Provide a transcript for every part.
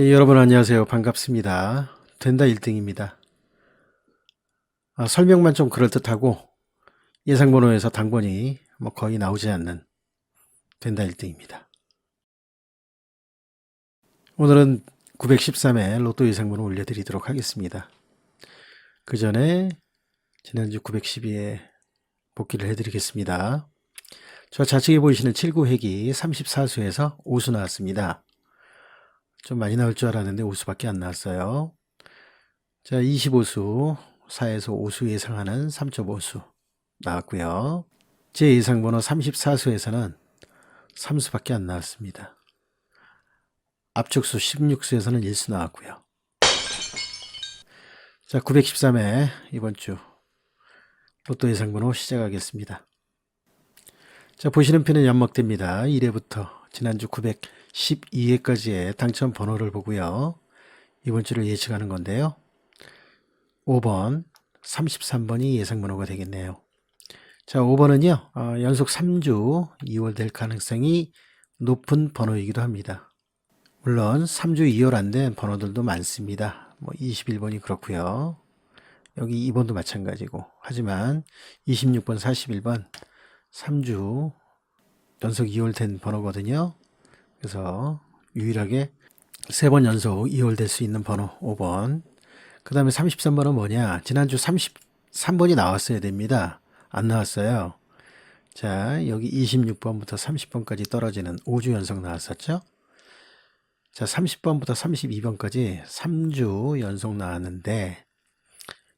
예, 여러분 안녕하세요. 반갑습니다. 된다 1등입니다. 아, 설명만 좀 그럴듯하고 예상번호에서 당번이 뭐 거의 나오지 않는 된다 1등입니다. 오늘은 913회 로또 예상번호 올려드리도록 하겠습니다. 그 전에 지난주 912에 복귀를 해드리겠습니다. 저 좌측에 보이시는 79회기 34수에서 5수 나왔습니다. 좀 많이 나올 줄 알았는데 5수밖에 안 나왔어요. 자, 25수, 4에서 5수 예상하는 3.5수 나왔고요. 제 예상 번호 34수에서는 3수밖에 안 나왔습니다. 앞쪽수 16수에서는 1수 나왔고요. 자, 913회 이번 주 로또 예상 번호 시작하겠습니다. 자, 보시는 편은 연막됩니다. 1회부터 지난주 912회까지의 당첨 번호를 보고요. 이번 주를 예측하는 건데요. 5번, 33번이 예상 번호가 되겠네요. 자, 5번은요, 어, 연속 3주 2월 될 가능성이 높은 번호이기도 합니다. 물론 3주 2월 안 된 번호들도 많습니다. 뭐 21번이 그렇고요. 여기 2번도 마찬가지고. 하지만 26번, 41번 3주 연속 2월 된 번호거든요. 그래서 유일하게 3번 연속 2월 될 수 있는 번호 5번. 그 다음에 33번은 뭐냐? 지난주 33번이 나왔어야 됩니다. 안 나왔어요. 자, 여기 26번부터 30번까지 떨어지는 5주 연속 나왔었죠? 자, 30번부터 32번까지 3주 연속 나왔는데,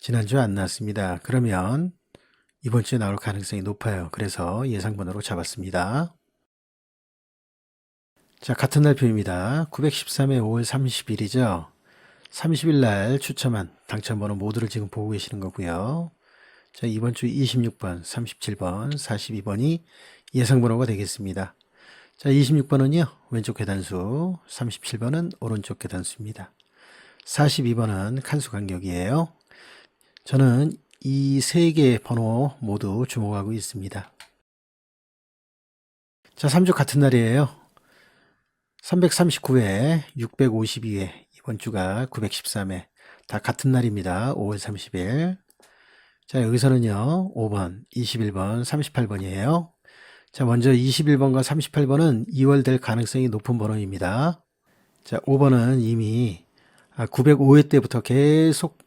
지난주에 안 나왔습니다. 그러면 이번 주에 나올 가능성이 높아요. 그래서 예상번호로 잡았습니다. 자, 같은 날 표입니다. 913회 5월 30일이죠. 30일 날 추첨한 당첨번호 모두를 지금 보고 계시는 거고요. 자, 이번 주 26번, 37번, 42번이 예상번호가 되겠습니다. 자, 26번은요, 왼쪽 계단수, 37번은 오른쪽 계단수입니다. 42번은 칸수 간격이에요. 저는 이 세 개의 번호 모두 주목하고 있습니다. 자, 3주 같은 날이에요. 339회, 652회, 이번 주가 913회. 다 같은 날입니다. 5월 30일. 자, 여기서는요, 5번, 21번, 38번이에요. 자, 먼저 21번과 38번은 2월 될 가능성이 높은 번호입니다. 자, 5번은 이미 905회 때부터 계속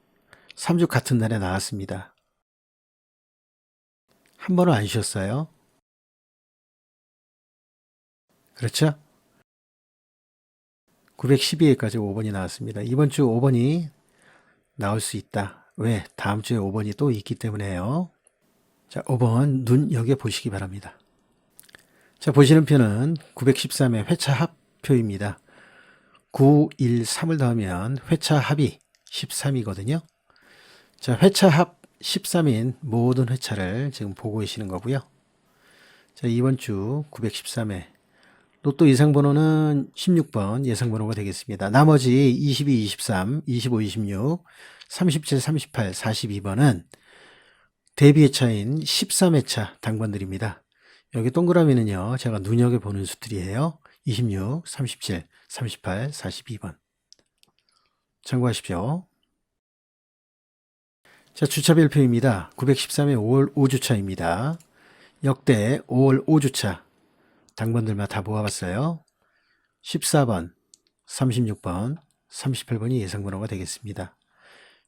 3주 같은 날에 나왔습니다. 한 번은 안 쉬었어요. 그렇죠? 912회까지 5번이 나왔습니다. 이번 주 5번이 나올 수 있다. 왜? 다음 주에 5번이 또 있기 때문에요. 자, 5번 눈 여겨 보시기 바랍니다. 자, 보시는 표는 913의 회차 합표입니다. 9, 1, 3을 더하면 회차 합이 13이거든요. 자, 회차 합 13인 모든 회차를 지금 보고 계시는 거고요. 자, 이번 주 913회 로또 예상번호는 16번 예상 번호가 되겠습니다. 나머지 22, 23, 25, 26, 37, 38, 42번은 대비회차인 13회차 당번들입니다. 여기 동그라미는요, 제가 눈여겨보는 수들이에요. 26, 37, 38, 42번. 참고하십시오. 자, 주차 별표입니다. 913의 5월 5주차입니다. 역대 5월 5주차 당번들만 다 모아봤어요. 14번, 36번, 38번이 예상 번호가 되겠습니다.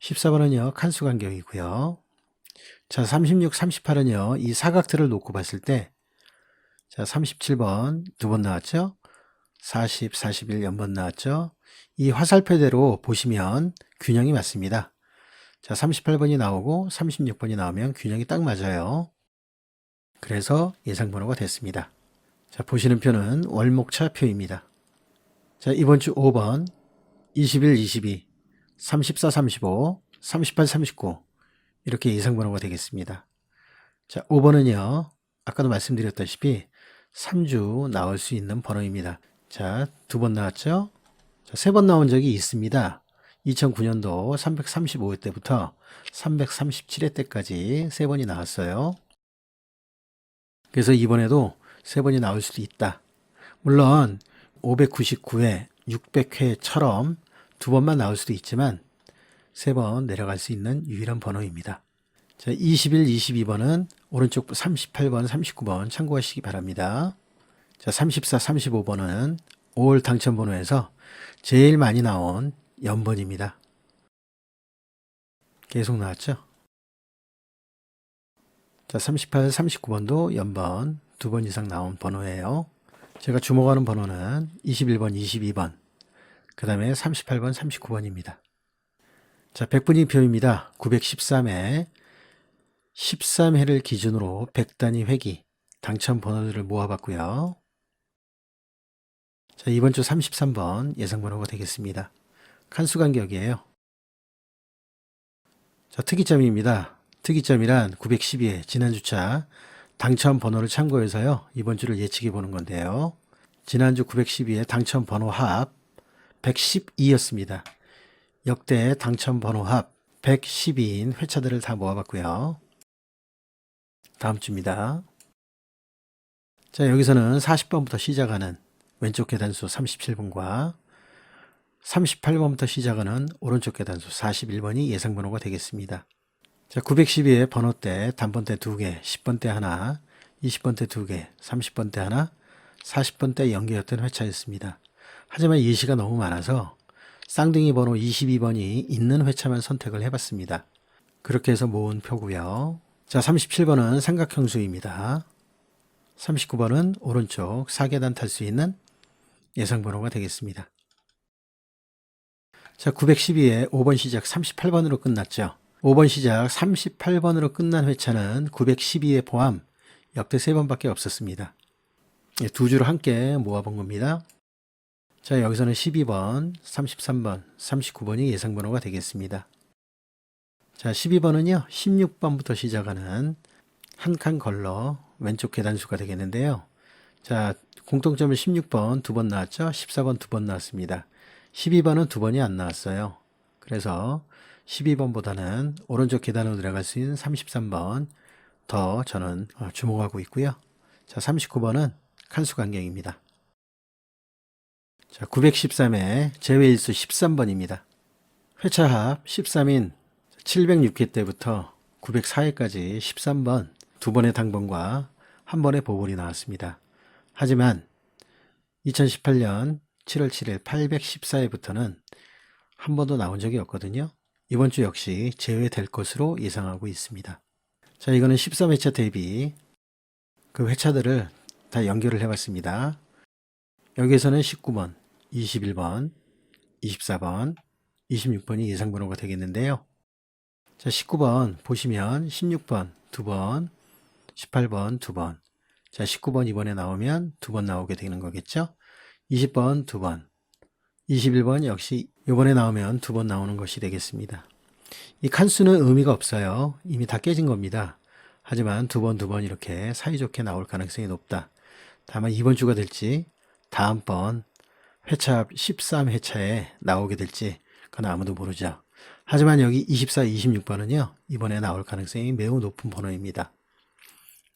14번은요, 칸수 간격이고요. 자, 36, 38은요, 이 사각틀을 놓고 봤을 때, 자, 37번 두 번 나왔죠? 40, 41 연번 나왔죠? 이 화살표대로 보시면 균형이 맞습니다. 자, 38번이 나오고 36번이 나오면 균형이 딱 맞아요. 그래서 예상 번호가 됐습니다. 자, 보시는 표는 월목차 표입니다. 자, 이번 주 5번, 21, 22, 34, 35, 38, 39 이렇게 예상 번호가 되겠습니다. 자, 5번은요. 아까도 말씀드렸다시피 3주 나올 수 있는 번호입니다. 자, 두 번 나왔죠? 자, 세 번 나온 적이 있습니다. 2009년도 335회 때부터 337회 때까지 세 번이 나왔어요. 그래서 이번에도 세 번이 나올 수도 있다. 물론 599회, 600회처럼 두 번만 나올 수도 있지만 세 번 내려갈 수 있는 유일한 번호입니다. 자, 21, 22번은 오른쪽 38번, 39번 참고하시기 바랍니다. 자, 34, 35번은 5월 당첨 번호에서 제일 많이 나온 연번입니다. 계속 나왔죠? 자, 38, 39번도 연번 두 번 이상 나온 번호예요. 제가 주목하는 번호는 21번, 22번, 그 다음에 38번, 39번입니다. 자, 100분위 표입니다. 913회, 13회를 기준으로 100단위 회기, 당첨 번호들을 모아봤고요. 자, 이번 주 33번 예상 번호가 되겠습니다. 칸수 간격이에요. 자, 특이점입니다. 특이점이란 912회 지난주차 당첨 번호를 참고해서요. 이번 주를 예측해 보는 건데요. 지난주 912회 당첨 번호 합 112였습니다. 역대 당첨 번호 합 112인 회차들을 다 모아봤고요. 다음 주입니다. 자, 여기서는 40번부터 시작하는 왼쪽 계단수 37번과 38번부터 시작하는 오른쪽 계단수 41번이 예상 번호가 되겠습니다. 자, 912의 번호대, 단번대 2개, 10번대 하나, 20번대 2개, 30번대 하나, 40번대 연계였던 회차였습니다. 하지만 예시가 너무 많아서 쌍둥이 번호 22번이 있는 회차만 선택을 해봤습니다. 그렇게 해서 모은 표고요. 자, 37번은 삼각형 수입니다. 39번은 오른쪽 4계단 탈 수 있는 예상 번호가 되겠습니다. 자, 912의 5번 시작 38번으로 끝났죠. 5번 시작 38번으로 끝난 회차는 912에 포함 역대 3번밖에 없었습니다. 예, 두 주를 함께 모아본 겁니다. 자, 여기서는 12번, 33번, 39번이 예상 번호가 되겠습니다. 자, 12번은요, 16번부터 시작하는 한 칸 걸러 왼쪽 계단수가 되겠는데요. 자, 공통점은 16번 두 번 나왔죠? 14번 두 번 나왔습니다. 12번은 두 번이 안 나왔어요. 그래서 12번보다는 오른쪽 계단으로 들어갈 수 있는 33번 더 저는 어, 주목하고 있고요. 자, 39번은 칸수 간격입니다. 자, 913회 제외일수 13번입니다. 회차 합 13인 706회 때부터 904회까지 13번 두 번의 당번과 한 번의 보궐이 나왔습니다. 하지만 2018년 7월 7일 814회부터는 한 번도 나온 적이 없거든요. 이번 주 역시 제외될 것으로 예상하고 있습니다. 자, 이거는 13회차 대비 그 회차들을 다 연결을 해봤습니다. 여기에서는 19번, 21번, 24번, 26번이 예상 번호가 되겠는데요. 자, 19번 보시면 16번 두 번, 18번 두 번. 자, 19번 이번에 나오면 두 번 나오게 되는 거겠죠? 20번 두 번. 21번 역시 이번에 나오면 두 번 나오는 것이 되겠습니다. 이 칸수는 의미가 없어요. 이미 다 깨진 겁니다. 하지만 두 번, 두 번 이렇게 사이좋게 나올 가능성이 높다. 다만 이번 주가 될지 다음번 회차 13회차에 나오게 될지 그건 아무도 모르죠. 하지만 여기 24, 26번은요. 이번에 나올 가능성이 매우 높은 번호입니다.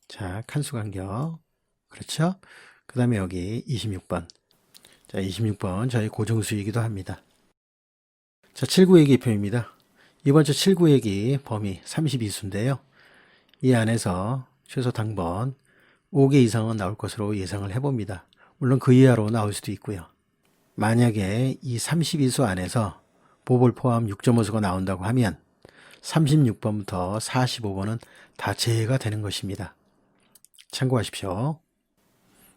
자, 칸수 간격. 그렇죠? 그 다음에 여기 26번. 자, 26번 저희 고정수이기도 합니다. 자, 79얘기 표입니다. 이번 주 79얘기 범위 32수인데요. 이 안에서 최소 당번 5개 이상은 나올 것으로 예상을 해봅니다. 물론 그 이하로 나올 수도 있고요. 만약에 이 32수 안에서 보볼 포함 6.5수가 나온다고 하면 36번부터 45번은 다 제외가 되는 것입니다. 참고하십시오.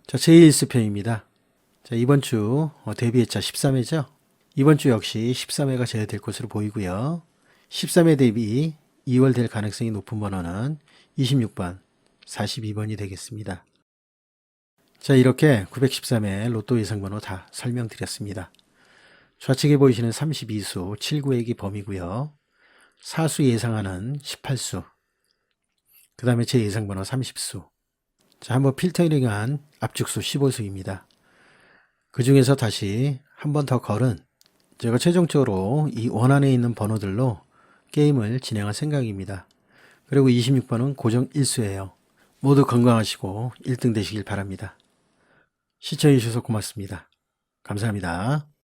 자, 제1수편입니다. 자, 이번 주 어, 대비회차 13회죠. 이번 주 역시 13회가 제외될 것으로 보이고요. 13회 대비 2월 될 가능성이 높은 번호는 26번, 42번이 되겠습니다. 자, 이렇게 913회 로또 예상 번호 다 설명드렸습니다. 좌측에 보이시는 32수 79액이 범위고요. 사수 예상하는 18수. 그 다음에 제 예상 번호 30수. 자, 한번 필터링한 압축수 15수입니다. 그 중에서 다시 한 번 더 걸은 제가 최종적으로 이 원안에 있는 번호들로 게임을 진행할 생각입니다. 그리고 26번은 고정 1수예요. 모두 건강하시고 1등 되시길 바랍니다. 시청해주셔서 고맙습니다. 감사합니다.